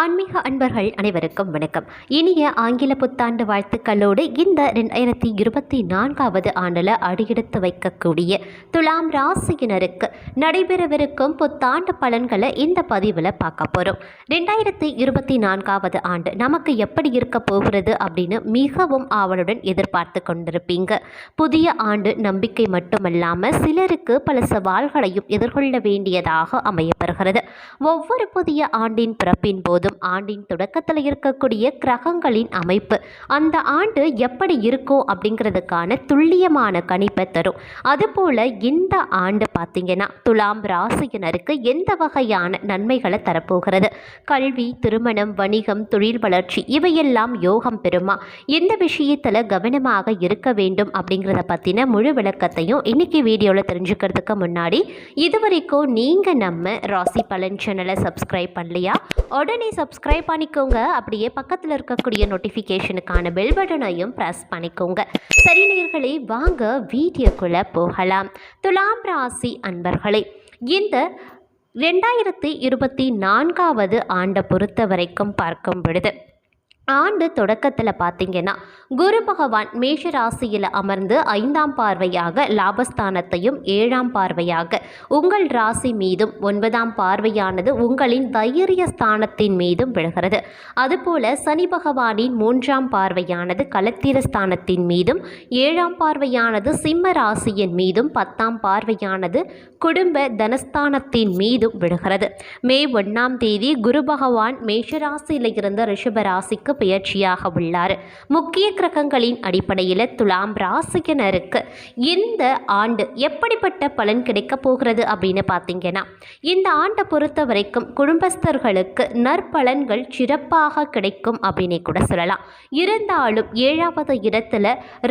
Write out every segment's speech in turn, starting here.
ஆன்மீக அன்பர்கள் அனைவருக்கும் வணக்கம். இனிய ஆங்கில புத்தாண்டு வாழ்த்துக்களோடு இந்த ரெண்டாயிரத்தி இருபத்தி நான்காவது ஆண்டில் அடியெடுத்து வைக்கக்கூடிய துலாம் ராசியினருக்கு நடைபெறவிருக்கும் புத்தாண்டு பலன்களை இந்த பதிவில் பார்க்க போகிறோம் ரெண்டாயிரத்தி இருபத்தி நான்காவது ஆண்டு நமக்கு எப்படி இருக்க போகிறது அப்படின்னு மிகவும் ஆவலுடன் எதிர்பார்த்து கொண்டிருப்பீங்க. புதிய ஆண்டு நம்பிக்கை மட்டுமல்லாமல் சிலருக்கு பல சவால்களையும் எதிர்கொள்ள வேண்டியதாக அமையப்பெறுகிறது ஒவ்வொரு புதிய ஆண்டின் பிறப்பின் போது போதும் ஆண்டின் தொடக்கத்தில் இருக்கக்கூடிய கிரகங்களின் அமைப்பு. அந்த ஆண்டு எப்படி இருக்கும் அப்படிங்கிறதுக்கான துல்லியமான கணிப்பை தரும். அதுபோல் இந்த ஆண்டு பார்த்தீங்கன்னா துலாம் ராசியினருக்கு எந்த வகையான நன்மைகளை தரப்போகிறது? கல்வி திருமணம் வணிகம் தொழில் வளர்ச்சி இவையெல்லாம் யோகம் பெறுமா? எந்த விஷயத்தில் கவனமாக இருக்க வேண்டும் அப்படிங்கிறத பற்றின முழு விளக்கத்தையும் இன்னைக்கு வீடியோவில் தெரிஞ்சுக்கிறதுக்கு முன்னாடி இதுவரைக்கும் நீங்கள் நம்ம ராசி பலன் சேனலை சப்ஸ்கிரைப் பண்ணலையா? உடனே சப்ஸ்கிரைப் பண்ணிக்கோங்க. அப்படியே பக்கத்தில் இருக்கக்கூடிய நோட்டிஃபிகேஷனுக்கான பெல் பட்டனையும் ப்ரெஸ் பண்ணிக்கோங்க. சரி நேர்களை வாங்க வீடியோக்குள்ளே போகலாம். துலாம் ராசி அன்பர்களே இந்த ரெண்டாயிரத்தி இருபத்தி நான்காவது ஆண்டை பொறுத்த வரைக்கும் பார்க்கும் பொழுது ஆண்டு தொடக்கத்தில் பார்த்தீங்கன்னா குரு பகவான் மேஷ ராசியில் அமர்ந்து ஐந்தாம் பார்வையாக லாபஸ்தானத்தையும் ஏழாம் பார்வையாக உங்கள் ராசி மீதும் ஒன்பதாம் பார்வையானது உங்களின் தைரிய ஸ்தானத்தின் மீதும் விழுகிறது. அதுபோல சனி பகவானின் மூன்றாம் பார்வையானது கலத்திர ஸ்தானத்தின் மீதும் ஏழாம் பார்வையானது சிம்ம ராசியின் மீதும் பத்தாம் பார்வையானது குடும்ப தனஸ்தானத்தின் மீதும் விழுகிறது. மே ஒன்றாம் தேதி குரு பகவான் மேஷராசியில் இருந்த ரிஷப ராசிக்கு பெயர்ச்சியாக உள்ளார். முக்கிய கிரகங்களின் அடிப்படையில் துலாம் ராசியினருக்கு இந்த ஆண்டு எப்படிப்பட்ட பலன் கிடைக்க போகிறது அப்படின்னு பார்த்தீங்கன்னா இந்த ஆண்டை பொறுத்த வரைக்கும் குடும்பஸ்தர்களுக்கு நற்பலன்கள் சிறப்பாக கிடைக்கும் அப்படின்னு கூட சொல்லலாம். இருந்தாலும் ஏழாவது இடத்துல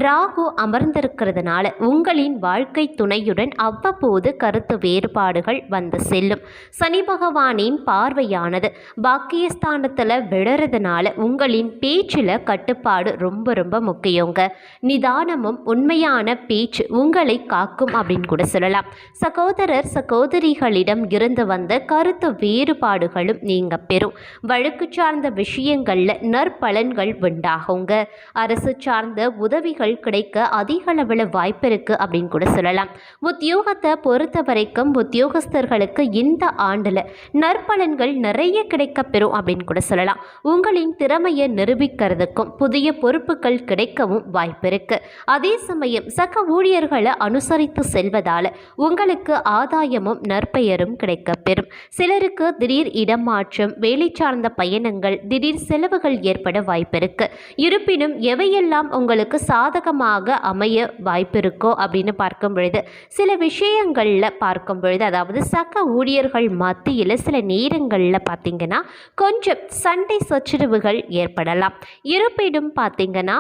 ராகு அமர்ந்திருக்கிறதுனால உங்களின் வாழ்க்கை துணையுடன் அவ்வப்போது கருத்து வேறுபாடுகள் வந்து செல்லும். சனி பகவானின் பார்வையானது பாக்கியஸ்தானத்தில் விழறதுனால உங்களின் பேச்சில் கட்டுப்பாடு ரொம்ப ரொம்ப முக்கியங்க. நிதானமும் உண்மையான பேச்சு உங்களை காக்கும் அப்படின்னு கூட சொல்லலாம். சகோதரர் சகோதரிகளிடம் இருந்து வந்த கருத்து வேறுபாடுகளும் நீங்க பெறும். வழக்கு சார்ந்த விஷயங்களில் நற்பலன்கள் உண்டாகுங்க. அரசு சார்ந்த உதவிகள் கிடைக்க அதிக அளவில் வாய்ப்பு இருக்குது அப்படின்னு கூட சொல்லலாம். உத்தியோகத்தை பொறுத்த வரைக்கும் உத்தியோகஸ்தர்களுக்கு இந்த ஆண்டில் நற்பலன்கள் நிறைய கிடைக்க பெறும் அப்படின்னு கூட சொல்லலாம். உங்களின் திறமையை நிரூபிக்கிறதுக்கும் புதிய பொறுப்புகள் கிடைக்கவும் வாய்ப்பிருக்கு. அதே சமயம் சக ஊழியர்களை அனுசரித்து செல்வதால் உங்களுக்கு ஆதாயமும் நற்பெயரும் கிடைக்க பெறும் சிலருக்கு திடீர் இடமாற்றம் வேலை சார்ந்த பயணங்கள் திடீர் செலவுகள் ஏற்பட வாய்ப்பிருக்கு. இருப்பினும் எவையெல்லாம் உங்களுக்கு சாதகமாக அமைய வாய்ப்பிருக்கோ அப்படின்னு பார்க்கும் பொழுது சில விஷயங்களில் பார்க்கும் பொழுது அதாவது சக ஊழியர்கள் மத்தியில் சில நேரங்களில் பார்த்தீங்கன்னா கொஞ்சம் சண்டை சச்சரவுகள் ஏற்படலாம் இருப்பினும் பார்த்தீங்கன்னா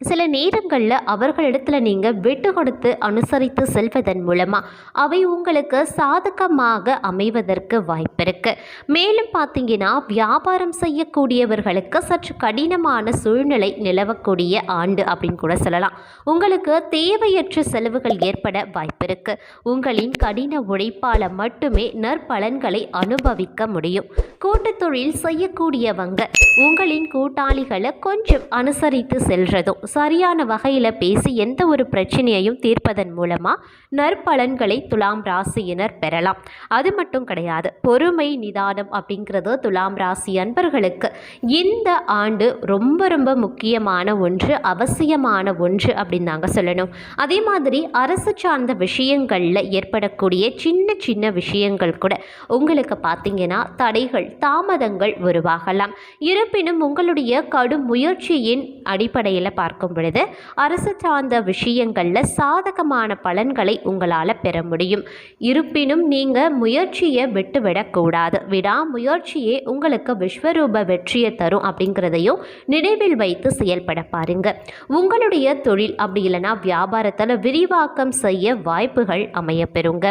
சில நேரங்களில் அவர்களிடத்தில் நீங்கள் விட்டு கொடுத்து அனுசரித்து செல்வதன் மூலமாக அவை உங்களுக்கு சாதகமாக அமைவதற்கு வாய்ப்பிருக்கு மேலும் பார்த்தீங்கன்னா வியாபாரம் செய்யக்கூடியவர்களுக்கு சற்று கடினமான சூழ்நிலை நிலவக்கூடிய ஆண்டு அப்படின்னு கூட சொல்லலாம். உங்களுக்கு தேவையற்ற செலவுகள் ஏற்பட வாய்ப்பிருக்கு உங்களின் கடின உழைப்பால் மட்டுமே நற்பலன்களை அனுபவிக்க முடியும். கூட்டுத் தொழில் செய்யக்கூடியவங்க. உங்களின் கூட்டாளிகளை கொஞ்சம் அனுசரித்து செல்றதும் சரியான வகையில் பேசி எந்த ஒரு பிரச்சனையையும் தீர்ப்பதன் மூலமாக நற்பலன்களை துலாம் ராசியினர் பெறலாம். அது மட்டும் கிடையாது பொறுமை நிதானம் அப்படிங்கிறது துலாம் ராசி அன்பர்களுக்கு இந்த ஆண்டு ரொம்ப ரொம்ப முக்கியமான ஒன்று அவசியமான ஒன்று அப்படின்னு நாங்கள் சொல்லணும். அதே மாதிரி அரசு சார்ந்த விஷயங்களில் ஏற்படக்கூடிய சின்ன சின்ன விஷயங்கள் கூட. உங்களுக்கு பார்த்தீங்கன்னா தடைகள் தாமதங்கள் உருவாகலாம். இருப்பினும் உங்களுடைய கடும் முயற்சியின் அடிப்படையில் பார்க்கும் பொழுது அரசு சார்ந்த விஷயங்களில் சாதகமான பலன்களை உங்களால் பெற முடியும். இருப்பினும் நீங்கள் முயற்சியை விட்டுவிடக்கூடாது விடாமுயற்சியே உங்களுக்கு விஸ்வரூப வெற்றியை தரும் அப்படிங்கிறதையும் நினைவில் வைத்து செயல்பட பாருங்க. உங்களுடைய தொழில் அப்படி இல்லைன்னா வியாபாரத்தில் விரிவாக்கம் செய்ய வாய்ப்புகள் அமைய பெறுங்க.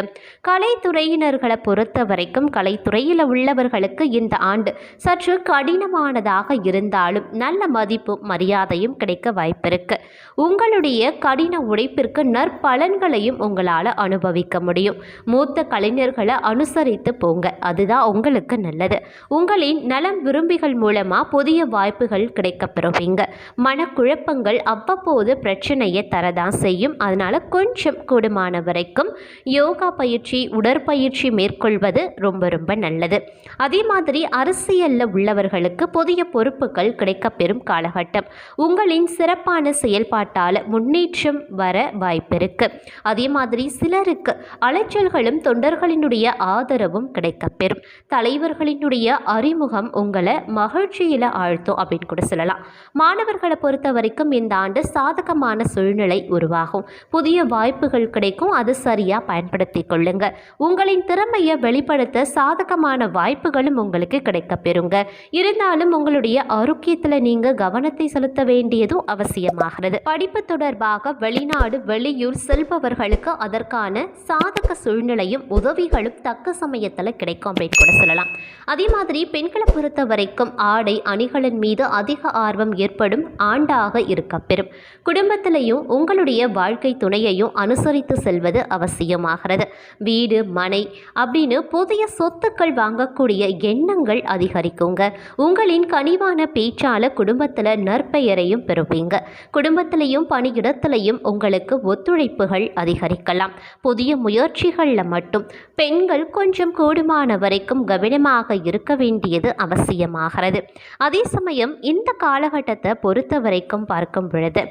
கலைத்துறையினர்களை பொறுத்த வரைக்கும் கலைத்துறையில் உள்ளவர்களுக்கு இந்த ஆண்டு. சற்று கடினமானதாக இருந்தாலும் நல்ல மதிப்பும் மரியாதையும் கிடைக்க வாய்ப்பு வாய்ப்பிருக்கு. உங்களுடைய கடின உழைப்பிற்கு நற்பலன்களையும் உங்களால் அனுபவிக்க முடியும். மூத்த கலைஞர்களை அனுசரித்து போங்க. அதுதான் உங்களுக்கு நல்லது. உங்களின் நலம் விரும்பிகள் மூலமாக புதிய வாய்ப்புகள் கிடைக்கப் பெறுவீங்க. மனக்குழப்பங்கள் அவ்வப்போது பிரச்சனையை தரதான் செய்யும். அதனால் கொஞ்சம் கூடுமான வரைக்கும் யோகா பயிற்சி உடற்பயிற்சி மேற்கொள்வது ரொம்ப ரொம்ப நல்லது. அதே மாதிரி அரசியலில் உள்ளவர்களுக்கு புதிய பொறுப்புகள் கிடைக்கப்பெறும் காலகட்டம். உங்களின் சிறப்பான செயல்பாட்டால் முன்னேற்றம் வர வாய்ப்பிருக்கு. அதே மாதிரி சிலருக்கு அலைச்சல்களும் தொண்டர்களினுடைய ஆதரவும் கிடைக்கப்பெறும். தலைவர்களினுடைய அறிமுகம் உங்களை மகிழ்ச்சியில் ஆழ்த்தும் அப்படின்னு கூட சொல்லலாம். மாணவர்களை பொறுத்த வரைக்கும் இந்த ஆண்டு சாதகமான சூழ்நிலை உருவாகும். புதிய வாய்ப்புகள் கிடைக்கும். அது சரியாக பயன்படுத்தி கொள்ளுங்கள் உங்களின் திறமையை வெளிப்படுத்த சாதகமான வாய்ப்புகளும் உங்களுக்கு கிடைக்கப்பெறுங்க. இருந்தாலும் உங்களுடைய ஆரோக்கியத்தில் நீங்கள் கவனத்தை செலுத்த வேண்டியதும் அவசியமாகிறது. படிப்பு தொடர்பாக வெளிநாடு வெளியூர் செல்பவர்களுக்கு அதற்கான சாதக சூழ்நிலையும் உதவிகளும் தக்க சமயத்தில் கிடைக்கும் அப்படின்னு கூட சொல்லலாம். அதே மாதிரி பெண்களை பொறுத்த வரைக்கும் ஆடை அணிகளின் மீது அதிக ஆர்வம் ஏற்படும் ஆண்டாக இருக்கப்பெறும். குடும்பத்திலையும் உங்களுடைய வாழ்க்கை துணையையும் அனுசரித்து செல்வது அவசியமாகிறது. வீடு மனை அப்படின்னு புதிய சொத்துக்கள் வாங்கக்கூடிய எண்ணங்கள் அதிகரிக்குங்க. உங்களின் கனிவான பேச்சால குடும்பத்தில் நற்பெயரையும் பெறுவீங்க. குடும்பத்திலையும் பணியிடத்திலையும் உங்களுக்கு ஒத்துழைப்புகள் அதிகரிக்கலாம். புதிய முயற்சிகளில் மட்டும். பெண்கள் கொஞ்சம் கூடுமான வரைக்கும் கவனமாக இருக்க வேண்டியது அவசியமாகிறது. அதே சமயம் இந்த காலகட்டத்தை பொறுத்த வரைக்கும் பார்க்கும் பொழுது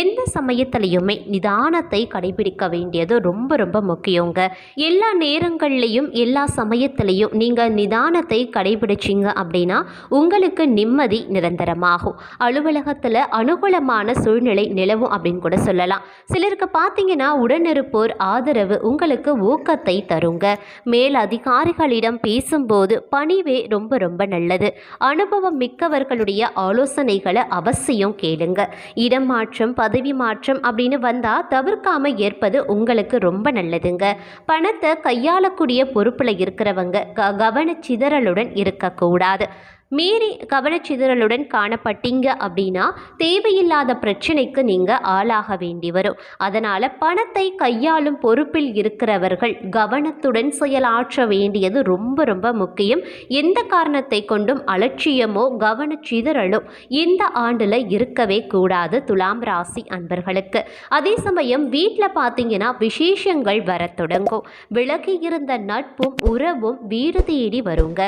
எந்த சமயத்திலையுமே நிதானத்தை கடைபிடிக்க வேண்டியது ரொம்ப ரொம்ப முக்கியங்க. எல்லா நேரங்கள்லையும் எல்லா சமயத்திலையும் நீங்கள் நிதானத்தை கடைபிடிச்சிங்க அப்படின்னா உங்களுக்கு நிம்மதி நிரந்தரமாகும். அலுவலகத்தில் அனுகூலமான சூழ்நிலை நிலவும் அப்படின்னு கூட சொல்லலாம். சிலருக்கு பார்த்தீங்கன்னா உடனிருப்போர் ஆதரவு உங்களுக்கு ஊக்கத்தை தருங்க. மேல் அதிகாரிகளிடம் பேசும்போது பணிவே ரொம்ப ரொம்ப நல்லது. அனுபவம் மிக்கவர்களுடைய ஆலோசனைகளை அவசியம் கேளுங்க. இடம் மாற்றம் பதவி மாற்றம் அப்படின்னு வந்தால் தவிர்க்காம ஏற்பது உங்களுக்கு ரொம்ப நல்லதுங்க. பணத்தை கையாளக்கூடிய பொறுப்பில் இருக்கிறவங்க க கவனச்சிதறலுடன் இருக்கக்கூடாது. மீறி கவனச்சிதறலுடன் காணப்பட்டீங்க அப்படின்னா தேவையில்லாத பிரச்சனைக்கு நீங்கள் ஆளாக வேண்டி வரும். அதனால் பணத்தை கையாளும் பொறுப்பில் இருக்கிறவர்கள் கவனத்துடன் செயலாற்ற வேண்டியது ரொம்ப ரொம்ப முக்கியம். எந்த காரணத்தை கொண்டும் அலட்சியமோ கவனச்சிதறலோ இந்த ஆண்டில் இருக்கவே கூடாது துலாம் ராசி அன்பர்களுக்கு. அதே சமயம் வீட்டில் பார்த்தீங்கன்னா விசேஷங்கள் வர தொடங்கும். விலகி இருந்த நட்பும் உறவும் வீடு தேடி வருங்க.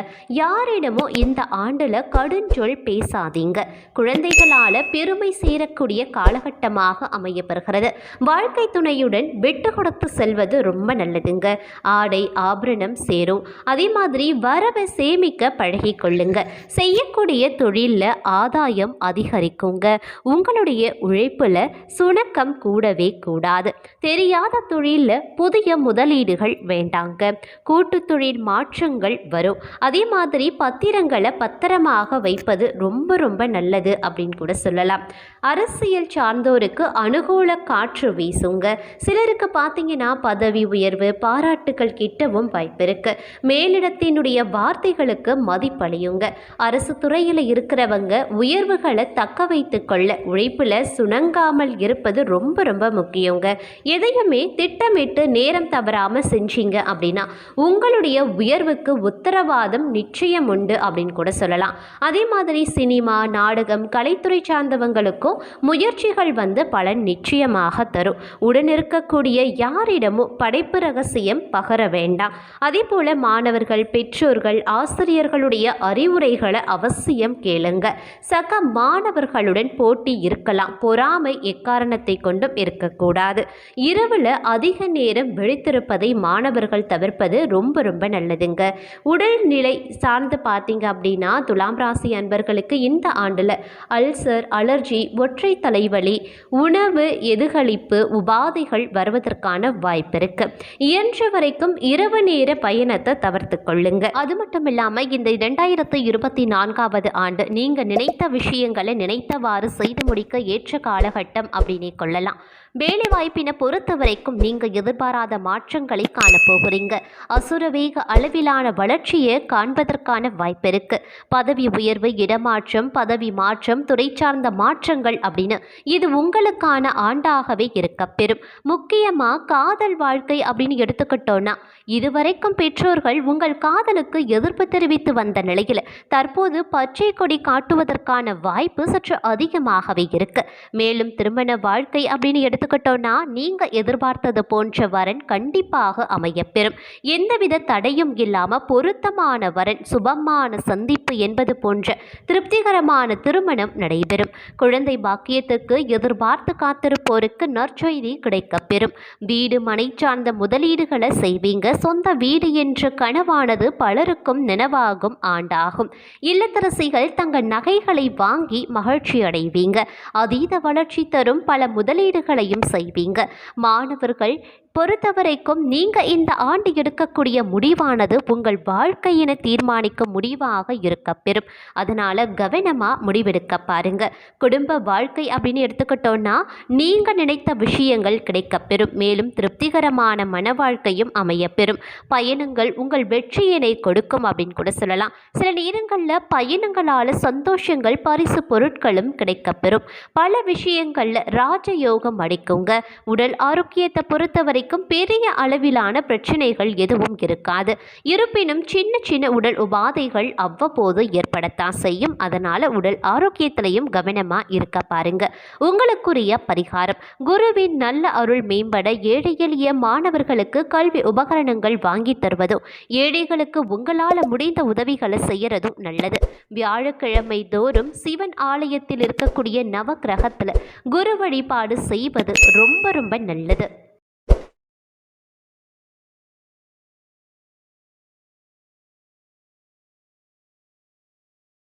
யாரிடமோ இந்த ஆண்டு ஆண்டில் கடுஞ்சொல் பேசாதீங்க. குழந்தைகளால் பெருமை சேரக்கூடிய காலகட்டமாக அமையப்படுகிறது வாழ்க்கை துணையுடன் விட்டு கொடுத்து செல்வது ரொம்ப நல்லதுங்க. ஆடை ஆபரணம் சேரும். அதே மாதிரி வரவை சேமிக்க பழகிக்கொள்ளுங்க. செய்யக்கூடிய தொழிலில் ஆதாயம் அதிகரிக்குங்க. உங்களுடைய உழைப்பில் சுணக்கம் கூடவே கூடாது. தெரியாத தொழிலில் புதிய முதலீடுகள் வேண்டாங்க. கூட்டு தொழில் மாற்றங்கள் வரும். அதே மாதிரி பத்திரங்களை பத் பத்திரமாக வைப்பது ரொம்ப ரொம்ப நல்லது அப்படின்னு கூட சொல்லலாம். அரசியல் சார்ந்தோருக்கு அனுகூல காற்று வீசுங்க. சிலருக்கு பார்த்தீங்கன்னா பதவி உயர்வு பாராட்டுகள் கிட்டவும் வாய்ப்பு இருக்கு மேலிடத்தினுடைய வார்த்தைகளுக்கு மதிப்பளியுங்க. அரசு துறையில் இருக்கிறவங்க உயர்வுகளை தக்க வைத்து கொள்ள உழைப்பில் சுணங்காமல் இருப்பது ரொம்ப ரொம்ப முக்கியங்க. எதையுமே திட்டமிட்டு நேரம் தவறாமல் செஞ்சீங்க அப்படின்னா உங்களுடைய உயர்வுக்கு உத்தரவாதம் நிச்சயம் உண்டு அப்படின்னு கூட சொல்லலாம் சொல்லலாம். அதே மாதிரி சினிமா நாடகம் கலைத்துறை சார்ந்தவங்களுக்கும் முயற்சிகள் வந்து பலன் நிச்சயமாக தரும். உடனிருக்கக்கூடிய யாரிடமும் படைப்பு ரகசியம் பகர வேண்டாம். அதே போல மாணவர்கள் பெற்றோர்கள் ஆசிரியர்களுடைய அறிவுரைகளை அவசியம் கேளுங்க. சக மாணவர்களுடன் போட்டி இருக்கலாம். பொறாமை எக்காரணத்தை கொண்டும் இருக்கக்கூடாது. இரவில் அதிக நேரம் விழித்திருப்பதை மாணவர்கள் தவிர்ப்பது ரொம்ப ரொம்ப நல்லதுங்க. உடல்நிலை சார்ந்து பார்த்தீங்க அப்படின்னா துலாம் ராசி அன்பர்களுக்கு இந்த ஆண்டில் அல்சர் அலர்ஜி ஒற்றை தலைவலி உணவு எதுகளிப்பு உபாதைகள் வருவதற்கான வாய்ப்பு இருக்கு. இயன்ற வரைக்கும் இரவு நேர பயணத்தை தவிர்த்து கொள்ளுங்க. அது மட்டும் இல்லாம இந்த இரண்டாயிரத்து இருபத்தி நான்காவது ஆண்டு நீங்க நினைத்த விஷயங்களை நினைத்தவாறு செய்து முடிக்க ஏற்ற காலகட்டம் அப்படின்னே கொள்ளலாம். வேலை வாய்ப்பினை பொறுத்த வரைக்கும் நீங்க எதிர்பாராத மாற்றங்களை காணப்போகிறீங்க அசுரவேக அளவிலான வளர்ச்சியை காண்பதற்கான வாய்ப்பு இருக்கு. பதவி உயர்வு இடமாற்றம் பதவி மாற்றம் துறை சார்ந்த மாற்றங்கள் பெறுவீர்கள் அப்படின்னு. இது உங்களுக்கான ஆண்டாகவே இருக்க பெறும் முக்கியமாக காதல் வாழ்க்கை அப்படின்னு எடுத்துக்கிட்டோன்னா இதுவரைக்கும் பெற்றோர்கள் உங்கள் காதலுக்கு எதிர்ப்பு தெரிவித்து வந்த நிலையில் தற்போது பச்சை கொடி காட்டுவதற்கான வாய்ப்பு சற்று அதிகமாகவே இருக்கு. மேலும் திருமண வாழ்க்கை அப்படின்னு எடுத்துக்கிட்டோன்னா நீங்க எதிர்பார்த்தது போன்ற வரன் கண்டிப்பாக அமையப்பெறும். எந்தவித தடையும் இல்லாம பொருத்தமான வரன் சுபமான சந்திப்பு என்பது போன்ற திருப்திகரமான திருமணம் நடைபெறும். குழந்தை பாக்கியத்துக்கு எதிர்பார்த்து காத்திருப்போருக்கு நற்செய்தி கிடைக்கப்பெறும். வீடு மனை சார்ந்த முதலீடுகளை செய்வீங்க. சொந்த வீடு என்ற கனவானது பலருக்கும் நினைவாகும் ஆண்டாகும். இல்லத்தரசிகள் தங்கள் நகைகளை வாங்கி மகிழ்ச்சி அடைவீங்க. அதீத வளர்ச்சி தரும் பல முதலீடுகளையும் செய்வீங்க. மாணவர்கள் பொறுத்தவரைக்கும் நீங்கள் இந்த ஆண்டு எடுக்கக்கூடிய முடிவானது உங்கள் வாழ்க்கையினை தீர்மானிக்கும் முடிவாக இருக்க பெறும். அதனால் கவனமாக முடிவெடுக்க பாருங்க. குடும்ப வாழ்க்கை அப்படின்னு எடுத்துக்கிட்டோன்னா நீங்கள் நினைத்த விஷயங்கள் கிடைக்க பெறும். மேலும் திருப்திகரமான மன வாழ்க்கையும் அமைய பெறும். பயணங்கள் உங்கள் வெற்றியினை கொடுக்கும் அப்படின்னு கூட சொல்லலாம். சில நேரங்களில் பயணங்களால் சந்தோஷங்கள் பரிசு பொருட்களும் கிடைக்கப்பெறும் பல விஷயங்களில் ராஜயோகம் அடிக்குங்க. உடல் ஆரோக்கியத்தை பொறுத்தவரை வரைக்கும் பெரிய அளவிலான பிரச்சனைகள் எதுவும் இருக்காது. இருப்பினும் சின்ன சின்ன உடல் உபாதைகள் அவ்வப்போது ஏற்படத்தான் செய்யும். அதனால் உடல் ஆரோக்கியத்திலையும் கவனமாக இருக்க பாருங்க. உங்களுக்குரிய பரிகாரம். குருவின் நல்ல அருள் மேம்பட ஏழை எளிய மாணவர்களுக்கு கல்வி உபகரணங்கள் வாங்கி தருவதும் ஏழைகளுக்கு உங்களால் முடிந்த உதவிகளை செய்யறதும் நல்லது. வியாழக்கிழமை தோறும் சிவன் ஆலயத்தில் இருக்கக்கூடிய நவக்கிரகத்தில் குரு வழிபாடு செய்வது ரொம்ப ரொம்ப நல்லது.